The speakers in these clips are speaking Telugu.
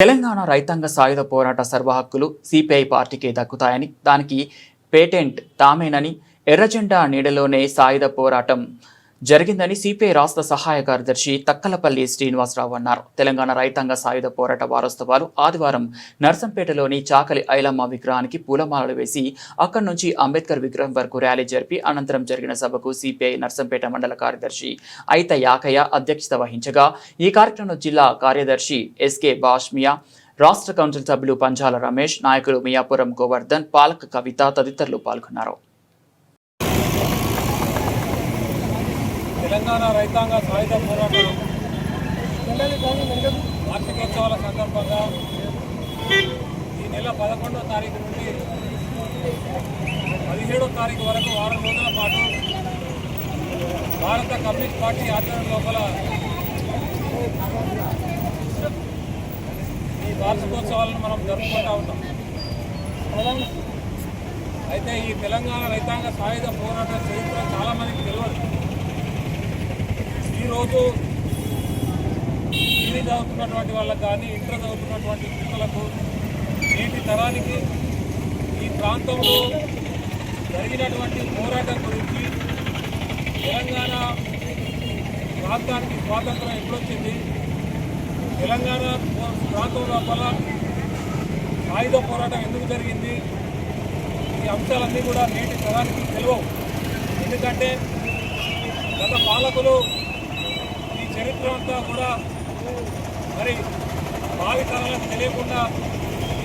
తెలంగాణ రైతాంగ సాయుధ పోరాట సర్వ హక్కులు సిపిఐ పార్టీకే దక్కుతాయని దానికి పేటెంట్ తామేనని ఎర్రజెండా నీడలోనే సాయుధ పోరాటం జరిగిందని సిపిఐ రాష్ట్ర సహాయ కార్యదర్శి తక్కలపల్లి శ్రీనివాసరావు అన్నారు. తెలంగాణ రైతాంగ సాయుధ పోరాట వారోత్సవాలు ఆదివారం నర్సంపేటలోని చాకలి ఐలమ్మ విగ్రహానికి పూలమాలలు వేసి అక్కడి నుంచి అంబేద్కర్ విగ్రహం వరకు ర్యాలీ జరిపి అనంతరం జరిగిన సభకు సిపిఐ నర్సంపేట మండల కార్యదర్శి అయిత యాకయ్య అధ్యక్షత వహించగా ఈ కార్యక్రమంలో జిల్లా కార్యదర్శి ఎస్కే బాష్మియా రాష్ట్ర కౌన్సిల్ సభ్యులు పంచాల రమేష్ నాయకులు మియాపురం గోవర్ధన్ పాలక కవిత తదితరులు పాల్గొన్నారు. తెలంగాణ రైతాంగ సాయుధ పోరాటం. వార్షికోత్సవాల సందర్భంగా ఈ నెల పదకొండో తారీఖు నుండి పదిహేడో తారీఖు వరకు వారం రోజుల పాటు భారత కమ్యూనిస్ట్ పార్టీ ఆధ్వర్యం లోపల ఈ వార్షికోత్సవాలను మనం జరుపుకుంటా ఉంటాం అయితే ఈ తెలంగాణ రైతాంగ సాయుధ పోరాట చరిత్ర చాలా ఈరోజు డిగ్రీ చదువుతున్నటువంటి వాళ్ళకి కానీ ఇంటర్ చదువుతున్నటువంటి పిల్లలకు నేటి తరానికి ఈ ప్రాంతంలో జరిగినటువంటి పోరాటం గురించి తెలంగాణ ప్రాంతానికి స్వాతంత్రం ఎప్పుడొచ్చింది? తెలంగాణ ప్రాంతం లోపల ఆయుధ పోరాటం ఎందుకు జరిగింది? ఈ అంశాలన్నీ కూడా నేటి తరానికి తెలియవు. ఎందుకంటే గత పాలకులు చరిత్ర అంతా కూడా మరి భావి తెలియకుండా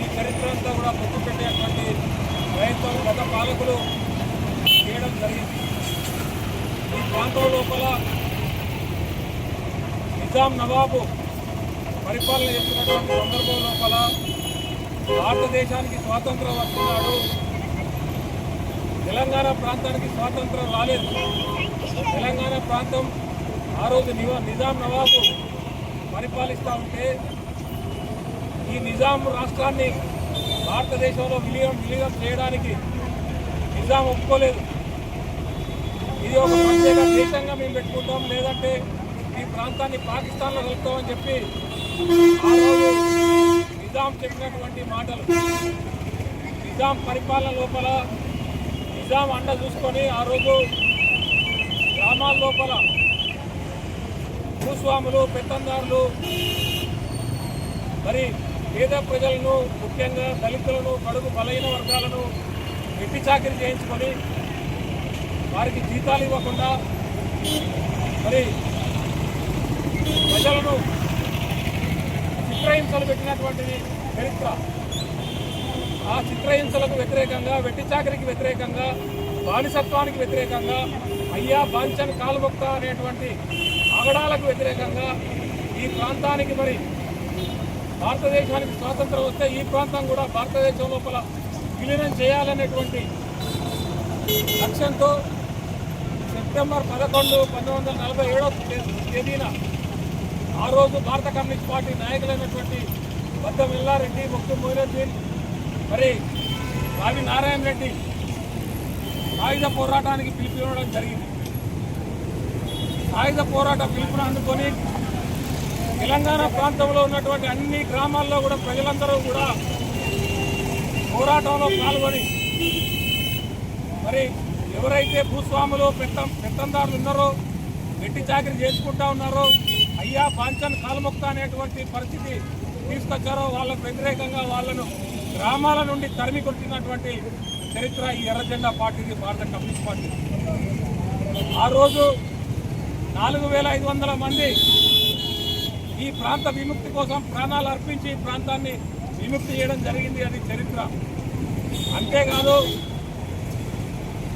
ఈ చరిత్ర అంతా కూడా గుర్తు పెట్టేటువంటి ప్రయత్నం గత పాలకులు చేయడం జరిగింది. ఈ ప్రాంతం లోపల నిజాం నవాబు పరిపాలన చేస్తున్నటువంటి సందర్భం లోపల భారతదేశానికి స్వాతంత్రం వస్తున్నాడు. తెలంగాణ ప్రాంతానికి స్వాతంత్రం రాలేదు. తెలంగాణ ప్రాంతం ఆ రోజు నివా నిజాం నవాబు పరిపాలిస్తూ ఉంటే ఈ నిజాం రాష్ట్రాన్ని భారతదేశంలో విలీనం విలీనం చేయడానికి నిజాం ఒప్పుకోలేదు. ఇది ఒక ప్రత్యేక దేశంగా మేము పెట్టుకుంటాం. లేదంటే ఈ ప్రాంతాన్ని పాకిస్తాన్లో కలుపుతామని చెప్పి ఆ రోజు నిజాం చెప్పినటువంటి మాటలు. నిజాం పరిపాలన లోపల నిజాం అండ చూసుకొని ఆ రోజు గ్రామాల లోపల భూస్వాములు పెత్తందారులు మరి పేద ప్రజలను ముఖ్యంగా దళితులను కడుగు బలహీన వర్గాలను వెట్టి చాకరీ చేయించుకొని వారికి జీతాలు ఇవ్వకుండా మరి ప్రజలను చిత్రహింసలు పెట్టినటువంటిది చరిత్ర. ఆ చిత్రహింసలకు వ్యతిరేకంగా వెట్టి చాకరికి వ్యతిరేకంగా బానిసత్వానికి వ్యతిరేకంగా అయ్యా బాంచన్ కాలుమొక్త అనేటువంటి పగడాలకు వ్యతిరేకంగా ఈ ప్రాంతానికి మరి భారతదేశానికి స్వాతంత్రం వస్తే ఈ ప్రాంతం కూడా భారతదేశం లోపల విలీనం చేయాలనేటువంటి లక్ష్యంతో సెప్టెంబర్ పదకొండు పంతొమ్మిది వందల నలభై ఏడవ తేదీన ఆ రోజు భారత కమ్యూనిస్ట్ పార్టీ నాయకులైనటువంటి బద్దం మిల్లారెడ్డి ముక్కు మొయినుద్దీన్ మరి రావి నారాయణ రెడ్డి ఆయుధ పోరాటానికి పిలుపునివ్వడం జరిగింది. ఆయుధ పోరాట పిలుపును అందుకొని తెలంగాణ ప్రాంతంలో ఉన్నటువంటి అన్ని గ్రామాల్లో కూడా ప్రజలందరూ కూడా పోరాటంలో పాల్గొని మరి ఎవరైతే భూస్వాములు పెత్త పెత్తందారులు ఉన్నారో వెట్టి చాకరీ చేసుకుంటా ఉన్నారో అయ్యా పాంచన్ కాలుమొక్త అనేటువంటి పరిస్థితి తీసుకొచ్చారో వాళ్ళకు వ్యతిరేకంగా వాళ్ళను గ్రామాల నుండి తరిమి కొట్టినటువంటి చరిత్ర ఈ ఎర్రజెండా పార్టీది భారత కమ్యూనిస్ట్ పార్టీ ఆ రోజు నాలుగు వేల ఐదు వందల మంది ఈ ప్రాంత విముక్తి కోసం ప్రాణాలు అర్పించి ఈ ప్రాంతాన్ని విముక్తి చేయడం జరిగింది. అది చరిత్ర. అంతేకాదు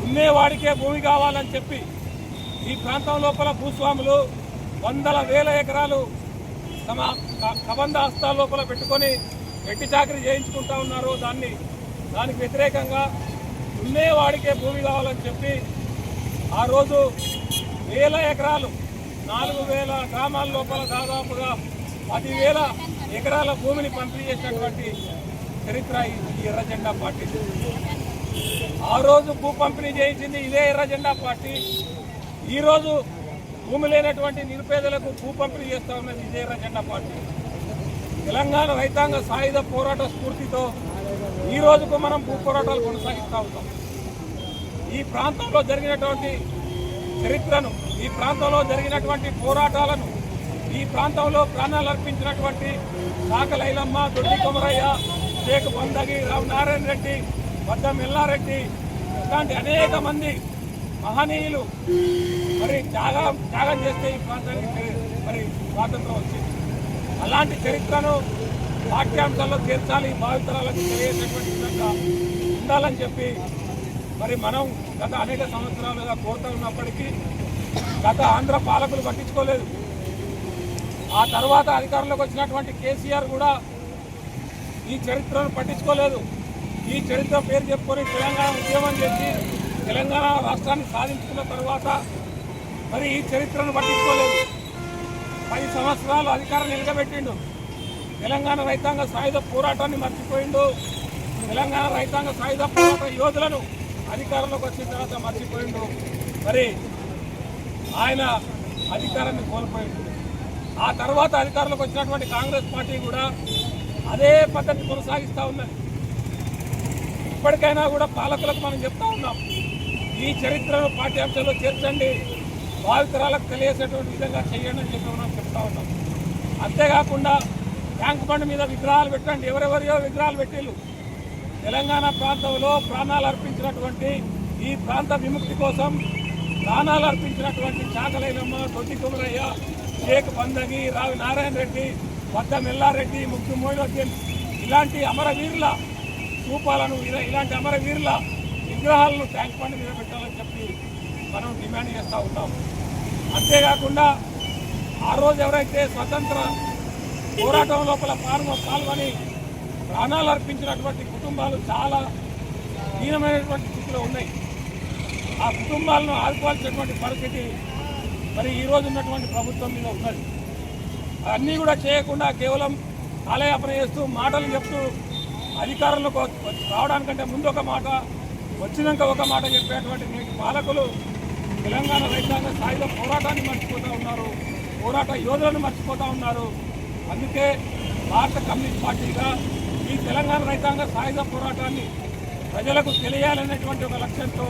ఉన్నేవాడికే భూమి కావాలని చెప్పి ఈ ప్రాంతం లోపల భూస్వాములు వందల వేల ఎకరాలు తమ కబంధ హస్తాల లోపల పెట్టుకొని వెట్టి చాకరీ చేయించుకుంటా ఉన్నారు. దాన్ని దానికి వ్యతిరేకంగా ఉన్నేవాడికే భూమి కావాలని చెప్పి ఆ రోజు వేల ఎకరాలు నాలుగు వేల గ్రామాల లోపల దాదాపుగా పదివేల ఎకరాల భూమిని పంపిణీ చేసినటువంటి చరిత్ర ఈ ఎర్ర జెండా పార్టీ. ఆ రోజు భూ పంపిణీ చేయించింది ఇదే ఎర్ర జెండా పార్టీ. ఈరోజు భూమి లేనటువంటి నిరుపేదలకు భూ పంపిణీ చేస్తా ఉన్నది ఇదే ఎర్ర జెండా పార్టీ. తెలంగాణ రైతాంగ సాయుధ పోరాట స్ఫూర్తితో ఈ రోజుకు మనం భూ పోరాటాలు కొనసాగిస్తూ ఉంటాం ఈ ప్రాంతంలో జరిగినటువంటి చరిత్రను ఈ ప్రాంతంలో జరిగినటువంటి పోరాటాలను ఈ ప్రాంతంలో ప్రాణాలు అర్పించినటువంటి నాకలైలమ్మ దొడ్డి కొమరయ్య షేక్ బందగి రామనారాయణ రెడ్డి వద్దం ఎల్లారెడ్డి ఇలాంటి అనేక మంది మహనీయులు మరి త్యాగం త్యాగం చేస్తే ఈ ప్రాంతానికి మరి స్వాతంత్రం వచ్చింది. అలాంటి చరిత్రను పాఠ్యాంశాల్లో చేర్చాలి భావితరాలకు తెలియజేసేటువంటి విధంగా ఉండాలని చెప్పి మరి మనం గత అనేక సంవత్సరాలుగా కోరుతూ ఉన్నప్పటికీ గత ఆంధ్ర పాలకులు పట్టించుకోలేదు. ఆ తర్వాత అధికారంలోకి వచ్చినటువంటి కేసీఆర్ కూడా ఈ చరిత్రను పట్టించుకోలేదు. ఈ చరిత్ర పేరు చెప్పుకొని తెలంగాణ ఉద్యమం చేసి తెలంగాణ రాష్ట్రాన్ని సాధించుకున్న తర్వాత మరి ఈ చరిత్రను పట్టించుకోలేదు. పది సంవత్సరాలు అధికారం నిలబెట్టిండు తెలంగాణ రైతాంగ సాయుధ పోరాటాన్ని మర్చిపోయిండు. తెలంగాణ రైతాంగ సాయుధ పోరాట యోధులను అధికారంలోకి వచ్చిన తర్వాత మర్చిపోయిండు. మరి ఆయన అధికారాన్ని కోల్పోయిండు. ఆ తర్వాత అధికారంలోకి వచ్చినటువంటి కాంగ్రెస్ పార్టీ కూడా అదే పద్ధతి కొనసాగిస్తూ ఉన్నది. ఇప్పటికైనా కూడా పాలకులకు మనం చెప్తా ఉన్నాం ఈ చరిత్రను పాఠ్యాంశంలో చేర్చండి భావితరాలకు తెలియసేటువంటి విధంగా చేయండి అని చెప్పి మనం చెప్తా ఉన్నాం. అంతేకాకుండా ట్యాంక్ బండ్ మీద విగ్రహాలు పెట్టండి. ఎవరెవరియో విగ్రహాలు పెట్టేళ్ళు. తెలంగాణ ప్రాంతంలో ప్రాణాలు అర్పించినటువంటి ఈ ప్రాంత విముక్తి కోసం ప్రాణాలు అర్పించినటువంటి చాకలైనమ్మ తొట్టి కుమరయ్య షేక్ బందగి రావి నారాయణ రెడ్డి వద్ద మెల్లారెడ్డి ముక్తి మోయినుద్దీన్ ఇలాంటి అమరవీరుల రూపాలను ఇలా- ఇలాంటి అమరవీరుల విగ్రహాలను ట్యాంక్ బండ్ మీద పెట్టాలని చెప్పి మనం డిమాండ్ చేస్తూ ఉన్నాం. అంతేకాకుండా ఆ రోజు ఎవరైతే స్వతంత్ర పోరాటం లోపల పాల్గొని ప్రాణాలు అర్పించినటువంటి కుటుంబాలు చాలా హీనమైనటువంటి స్థితిలో ఉన్నాయి. ఆ కుటుంబాలను ఆదుకోవాల్సినటువంటి పరిస్థితి మరి ఈరోజు ఉన్నటువంటి ప్రభుత్వం మీద ఉన్నది. అన్నీ కూడా చేయకుండా కేవలం కాలయాపన చేస్తూ మాటలు చెప్తూ అధికారంలోకి రావడానికంటే ముందు ఒక మాట వచ్చినాక ఒక మాట చెప్పేటువంటి నేటి పాలకులు తెలంగాణ రైతాంగ స్థాయిలో పోరాటాన్ని మర్చిపోతూ ఉన్నారు పోరాట యోధులను మర్చిపోతూ ఉన్నారు. అందుకే భారత కమ్యూనిస్ట్ పార్టీగా ఈ తెలంగాణ రైతాంగ సాయుధ పోరాటాన్ని ప్రజలకు తెలియాలనేటువంటి ఒక లక్ష్యంతో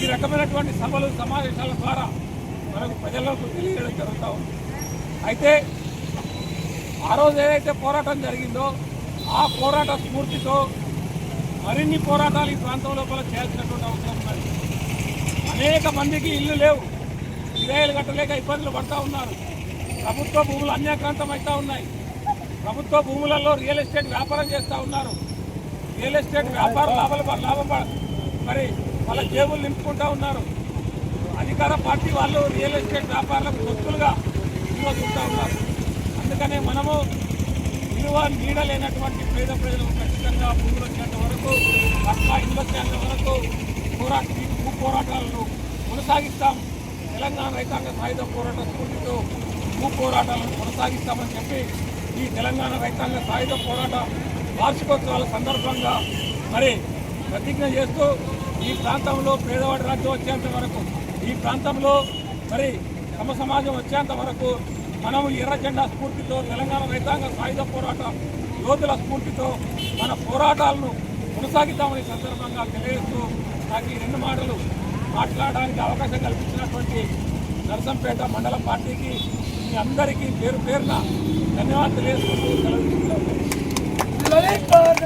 ఈ రకమైనటువంటి సభలు సమావేశాల ద్వారా మనకు ప్రజలకు తెలియడం జరుగుతూ ఉంది. అయితే ఆ రోజు ఏదైతే పోరాటం జరిగిందో ఆ పోరాట స్ఫూర్తితో మరిన్ని పోరాటాలు ఈ ప్రాంతం లోపల చేయాల్సినటువంటి అవసరం ఉన్నది. అనేక మందికి ఇల్లు లేవు. కిరాయిలు కట్టలేక ఇబ్బందులు పడతా ఉన్నారు. ప్రభుత్వ భూములు అన్యాక్రాంతం అవుతూ ఉన్నాయి. ప్రభుత్వ భూములలో రియల్ ఎస్టేట్ వ్యాపారం చేస్తూ ఉన్నారు. రియల్ ఎస్టేట్ వ్యాపార లాభాలు లాభం మరి వాళ్ళ జేబులు నింపుకుంటూ ఉన్నారు. అధికార పార్టీ వాళ్ళు రియల్ ఎస్టేట్ వ్యాపారులకు దొత్తులుగా వినియోగిస్తూ ఉన్నారు. అందుకనే మనము విలువ నీడలేనటువంటి పేద ప్రజలకు ఖచ్చితంగా భూములు వచ్చేంత వరకు పక్కా ఇల్లు వచ్చేంత వరకు పోరాట పోరాటాలను కొనసాగిస్తాం. తెలంగాణ రైతాంగ సాయుధ పోరాట స్ఫూర్తితో భూ పోరాటాలను కొనసాగిస్తామని చెప్పి ఈ తెలంగాణ రైతాంగ సాయుధ పోరాట వార్షికోత్సవాల సందర్భంగా మరి ప్రతిజ్ఞ చేస్తూ ఈ ప్రాంతంలో పేదవాడి రాజ్యం వచ్చేంత వరకు ఈ ప్రాంతంలో మరి సమ సమాజం వచ్చేంత వరకు మనము ఎర్ర జెండా స్ఫూర్తితో తెలంగాణ రైతాంగ సాయుధ పోరాట యోధుల స్ఫూర్తితో మన పోరాటాలను కొనసాగిద్దామని సందర్భంగా తెలియజేస్తూ నాకు ఈ రెండు మాటలు మాట్లాడడానికి అవకాశం కల్పించినటువంటి నరసంపేట మండల పార్టీకి మీ అందరికీ పేరు పేరున ధన్యవాదాలు తెలియజేసుకుంటూ